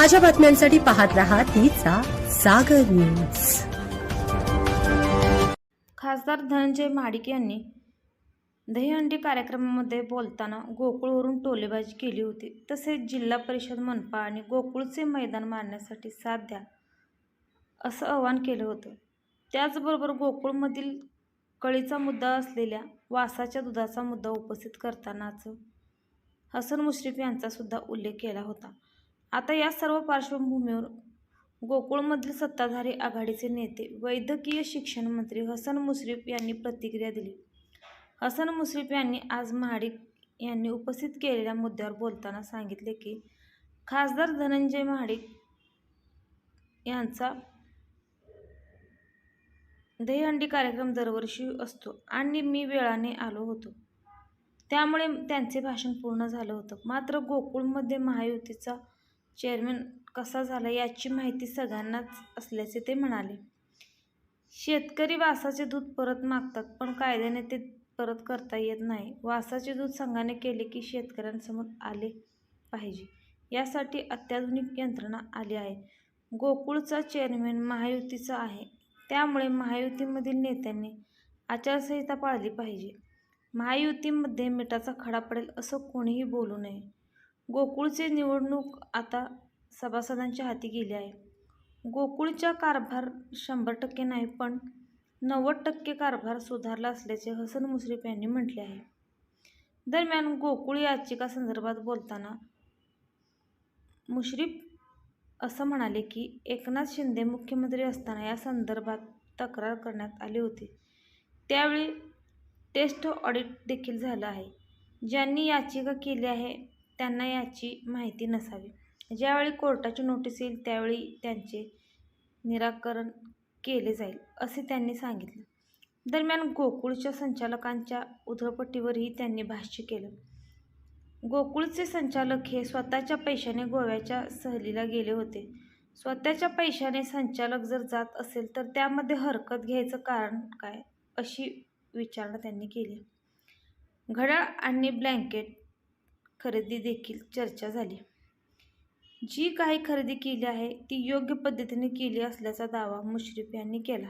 ताज्या बातम्यांसाठी पाहत रहा तिचा सागर न्यूज. खासदार धनंजय महाडिक यांनी दहीहंडी कार्यक्रमामध्ये बोलताना गोकुळवरून टोलेबाजी केली होती. तसेच जिल्हा परिषद मनपा आणि गोकुळचे मैदान मारण्यासाठी साथ द्या असं आवाहन केलं होतं. त्याचबरोबर गोकुळमधील कळीचा मुद्दा असलेल्या वासाच्या दुधाचा मुद्दा उपस्थित करतानाच हसन मुश्रीफ यांचासुद्धा उल्लेख केला होता. आता या सर्व पार्श्वभूमीवर गोकुळमधील सत्ताधारी आघाडीचे नेते वैद्यकीय शिक्षण मंत्री हसन मुश्रीफ यांनी प्रतिक्रिया दिली. हसन मुश्रीफ यांनी आज महाडिक यांनी उपस्थित केलेल्या मुद्द्यावर बोलताना सांगितले की खासदार धनंजय महाडिक यांचा दहीहंडी कार्यक्रम दरवर्षी असतो आणि मी वेळाने आलो होतो. त्यामुळे त्यांचे भाषण पूर्ण झालं होतं. मात्र गोकुळमध्ये महायुतीचा चेअरमन कसा झाला याची माहिती सगळ्यांनाच असल्याचे ते म्हणाले. शेतकरी वासाचे दूध परत मागतात पण कायद्याने ते परत करता येत नाही. वासाचे दूध संघाने केले की शेतकऱ्यांसमोर आले पाहिजे. यासाठी अत्याधुनिक यंत्रणा आली आहे. गोकुळचा चेअरमॅन महायुतीचा आहे. त्यामुळे महायुतीमधील नेत्यांनी आचारसंहिता पाळली पाहिजे. महायुतीमध्ये मिठाचा खडा पडेल असं कोणीही बोलू नये. गोकुळचे निवडणूक आता सभासदांच्या हाती गेली आहे. गोकुळचा कारभार शंभर टक्के नाही पण नव्वद टक्के कारभार सुधारला असल्याचे हसन मुश्रीफ यांनी म्हटले आहे. दरम्यान गोकुळ याचिका संदर्भात बोलताना मुश्रीफ असं म्हणाले की एकनाथ शिंदे मुख्यमंत्री असताना या संदर्भात तक्रार करण्यात आली होती. त्यावेळी टेस्ट ऑडिट देखील झालं आहे. ज्यांनी याचिका केली आहे त्यांना याची माहिती नसावी. ज्यावेळी कोर्टाची नोटीस येईल त्यावेळी त्यांचे निराकरण केले जाईल असे त्यांनी सांगितले. दरम्यान गोकुळच्या संचालकांच्या उधळपट्टीवरही त्यांनी भाष्य केलं. गोकुळचे संचालक हे स्वतःच्या पैशाने गोव्याच्या सहलीला गेले होते. स्वतःच्या पैशाने संचालक जर जात असेल तर त्यामध्ये हरकत घ्यायचं कारण काय अशी विचारणा त्यांनी केली. घड्याळ आणि ब्लँकेट खरेदी देखील चर्चा झाली. जी काही खरेदी केली आहे ती योग्य पद्धतीने केली असल्याचा दावा मुश्रीफ यांनी केला.